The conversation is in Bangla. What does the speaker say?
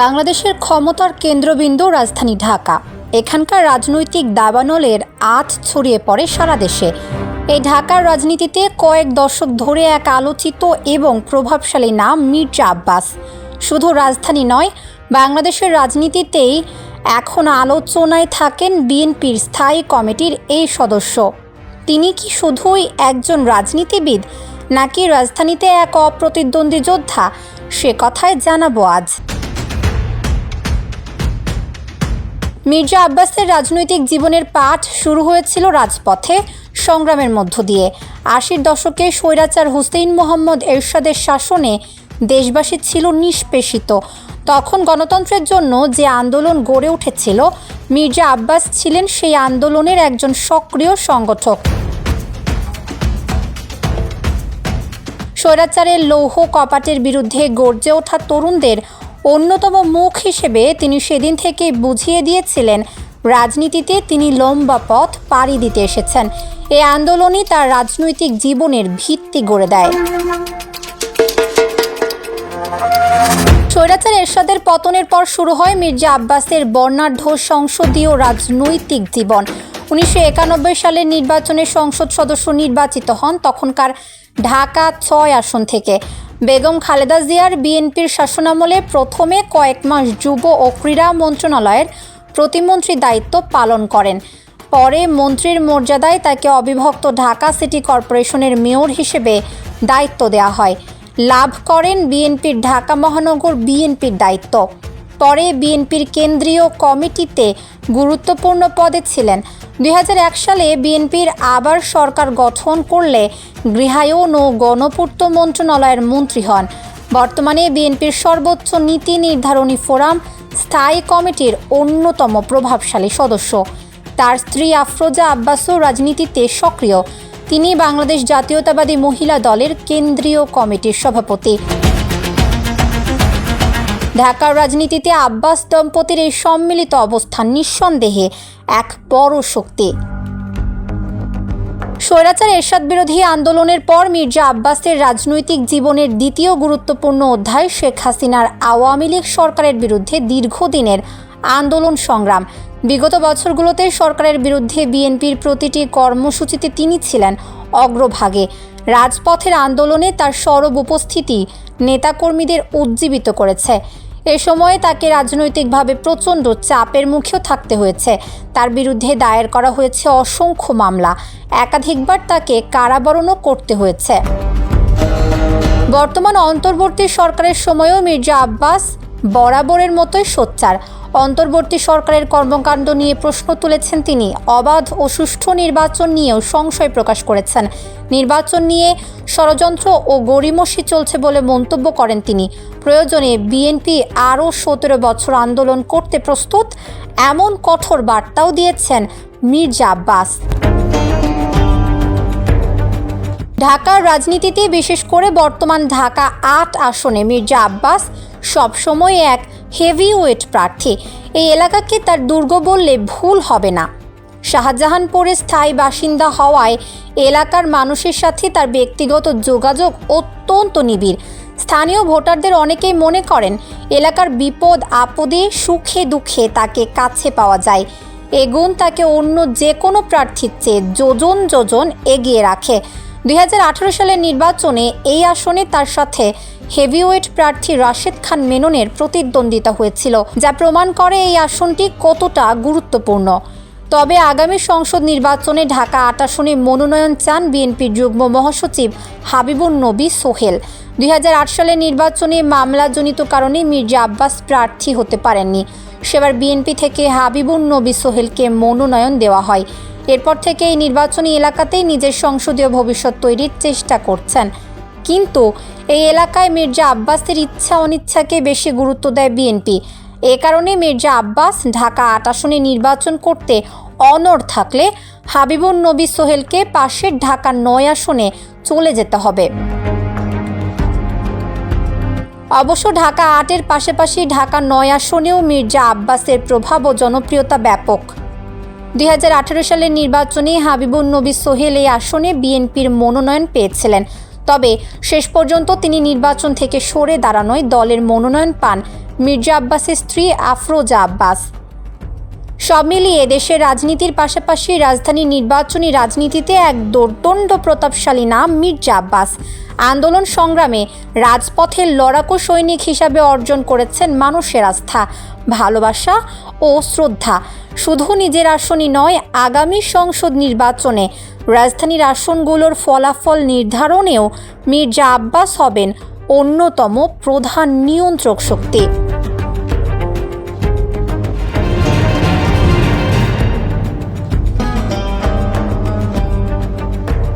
বাংলাদেশের ক্ষমতার কেন্দ্রবিন্দু রাজধানী ঢাকা। এখানকার রাজনৈতিক দাবানলের আঁচ ছড়িয়ে পড়ে সারা দেশে। এই ঢাকার রাজনীতিতে কয়েক দশক ধরে এক আলোচিত এবং প্রভাবশালী নাম মির্জা আব্বাস। শুধু রাজধানী নয়, বাংলাদেশের রাজনীতিতেই এখন আলোচনায় থাকেন বিএনপির স্থায়ী কমিটির এই সদস্য। তিনি কি শুধুই একজন রাজনীতিবিদ, নাকি রাজধানীতে এক অপ্রতিদ্বন্দ্বী যোদ্ধা? সে কথায় জানাব আজ। মির্জা আব্বাসের রাজনৈতিক জীবনের পাঠ শুরু হয়েছিল রাজপথে, সংগ্রামের মধ্য দিয়ে। আশির দশকে স্বৈরাচার হুসেইন মোহাম্মদ এরশাদের শাসনে দেশবাসী ছিল নিষ্পেষিত। তখন গণতন্ত্রের জন্য যে আন্দোলন গড়ে উঠেছিল, মির্জা আব্বাস ছিলেন সেই আন্দোলনের একজন সক্রিয় সংগঠক। স্বৈরাচারের লৌহ কপাটের বিরুদ্ধে গর্জে ওঠা তরুণদের অন্যতম মুখ হিসেবে তিনি সেদিন থেকে বুঝিয়ে দিয়েছিলেন, রাজনীতিতে তিনি লম্বা পথ পাড়ি দিতে এসেছেন। এই আন্দোলনই তার রাজনৈতিক জীবনের ভিত্তি গড়ে দেয়। স্বৈরাচার এরশাদের পতনের পর শুরু হয় মির্জা আব্বাসের বর্ণাঢ্য সংসদীয় রাজনৈতিক জীবন। উনিশশো একানব্বই সালের নির্বাচনে সংসদ সদস্য নির্বাচিত হন তখনকার ঢাকা ছয় আসন থেকে। বেগম খালেদা জিয়ার বিএনপির শাসনামলে প্রথমে কয়েক মাস যুব ও ক্রীড়া মন্ত্রণালয়ের প্রতিমন্ত্রী দায়িত্ব পালন করেন। পরে মন্ত্রীর মর্যাদায় তাকে অবিভক্ত ঢাকা সিটি কর্পোরেশনের মেয়র হিসেবে দায়িত্ব দেওয়া হয়। লাভ করেন বিএনপির ঢাকা মহানগর বিএনপির দায়িত্ব। পরে বিএনপির কেন্দ্রীয় কমিটিতে গুরুত্বপূর্ণ পদে ছিলেন। দুই হাজার এক সালে বিএনপির আবার সরকার গঠন করলে গৃহায়ন ও গণপূর্ত মন্ত্রণালয়ের মন্ত্রী হন। বর্তমানে বিএনপির সর্বোচ্চ নীতি নির্ধারণী ফোরাম স্থায়ী কমিটির অন্যতম প্রভাবশালী সদস্য। তার স্ত্রী আফরোজা আব্বাসও রাজনীতিতে সক্রিয়। তিনি বাংলাদেশ জাতীয়তাবাদী মহিলা দলের কেন্দ্রীয় কমিটির সভাপতি। ঢাকার রাজনীতিতে আব্বাস দম্পতির এই সম্মিলিত অবস্থান নিঃসন্দেহে এক বড় শক্তি। স্বৈরাচার এরশাদ বিরোধী আন্দোলনের পর মির্জা আব্বাসের রাজনৈতিক জীবনের দ্বিতীয় গুরুত্বপূর্ণ অধ্যায় শেখ হাসিনার আওয়ামী লীগ সরকারের বিরুদ্ধে দীর্ঘদিনের আন্দোলন সংগ্রাম। বিগত বছরগুলোতে সরকারের বিরুদ্ধে বিএনপির প্রতিটি কর্মসূচিতে তিনি ছিলেন অগ্রভাগে। রাজপথের আন্দোলনে তার সরব উপস্থিতি নেতাকর্মীদের উজ্জীবিত করেছে। এ সময়ে তাকে রাজনৈতিকভাবে প্রচণ্ড চাপের মুখেও থাকতে হয়েছে। তার বিরুদ্ধে দায়ের করা হয়েছে অসংখ্য মামলা। একাধিকবার তাকে কারাবরণও করতে হয়েছে। বর্তমান অন্তর্বর্তী সরকারের সময়ও মির্জা আব্বাস বরাবরের মতোই সোচ্চার। অন্তর্বর্তী সরকারের কর্মকাণ্ড নিয়ে প্রশ্ন তুলেছেন তিনি। অবাধ ও সুষ্ঠু নির্বাচন নিয়েও সংশয় প্রকাশ করেছেন। নির্বাচন নিয়ে ষড়যন্ত্র ও গড়িমসি চলছে বলে মন্তব্য করেন তিনি। প্রয়োজনে বিএনপি আরও সতেরো বছর আন্দোলন করতে প্রস্তুত, এমন কঠোর বার্তাও দিয়েছেন মির্জা আব্বাস। ঢাকার রাজনীতিতে বিশেষ করে বর্তমান ঢাকা আট আসনে মির্জা আব্বাস সবসময় এক হেভিওয়েট প্রার্থী। এই এলাকাকে তার দুর্গ বললে ভুল হবে না। শাহজাহানপুরে স্থায়ী বাসিন্দা হওয়ায় এলাকার মানুষের সাথে তার ব্যক্তিগত যোগাযোগ অত্যন্ত নিবিড়। স্থানীয় ভোটারদের অনেকেই মনে করেন, এলাকার বিপদ, আপদে সুখে দুঃখে তাকে কাছে পাওয়া যায়। এ গুণ তাকে অন্য যে কোনো প্রার্থীর চেয়ে যোজন যোজন এগিয়ে রাখে। দু হাজার আঠারো সালের নির্বাচনে এই আসনে তার সাথে হেভিওয়েট প্রার্থী রাশেদ খান মেননের প্রতিদ্বন্দ্বিতা হয়েছিল, যা প্রমাণ করে এই আসনটি কতটা গুরুত্বপূর্ণ। তবে আগামী সংসদ নির্বাচনে ঢাকা আট আসনে মনোনয়ন চান বিএনপির যুগ্ম মহাসচিব হাবিবুন নবী সোহেল। দুই হাজার আট সালের নির্বাচনে মামলাজনিত কারণে মির্জা আব্বাস প্রার্থী হতে পারেননি। সেবার বিএনপি থেকে হাবিবুন নবী সোহেলকে মনোনয়ন দেওয়া হয়। এরপর থেকে এই নির্বাচনী এলাকাতেই নিজের সংসদীয় ভবিষ্যৎ তৈরির চেষ্টা করছেন। কিন্তু এই এলাকায় মির্জা আব্বাসের ইচ্ছা অনিচ্ছাকে বেশি গুরুত্ব দেয় বিএনপি। এ কারণে মির্জা আব্বাস ঢাকা আট আসনে নির্বাচন করতে অনড় থাকলে হাবিবুন নবী সোহেলকে পাশের ঢাকা নয় আসনে চলে যেতে হবে। অবশ্য ঢাকা আটের পাশাপাশি ঢাকা নয় আসনেও মির্জা আব্বাসের প্রভাব ও জনপ্রিয়তা ব্যাপক। দু হাজার আঠারো সালের নির্বাচনে হাবিবুন নবী সোহেল এই আসনে বিএনপির মনোনয়ন পেয়েছিলেন। তবে শেষ পর্যন্ত তিনি নির্বাচন থেকে সরে দাঁড়ানোয় দলের মনোনয়ন পান মির্জা আব্বাসের স্ত্রী আফরোজা আব্বাস। সব মিলিয়ে দেশের রাজনীতির পাশাপাশি রাজধানীর নির্বাচনী রাজনীতিতে এক দোর্দণ্ড প্রতাপশালী নাম মির্জা আব্বাস। আন্দোলন সংগ্রামে রাজপথের লড়াকু সৈনিক হিসাবে অর্জন করেছেন মানুষের আস্থা। ভালোবাসা ও শ্রদ্ধা। শুধু নিজের আসনই নয়, আগামী সংসদ নির্বাচনে রাজধানীর আসনগুলোর ফলাফল নির্ধারণেও মির্জা আব্বাস হবেন অন্যতম প্রধান নিয়ন্ত্রক শক্তি।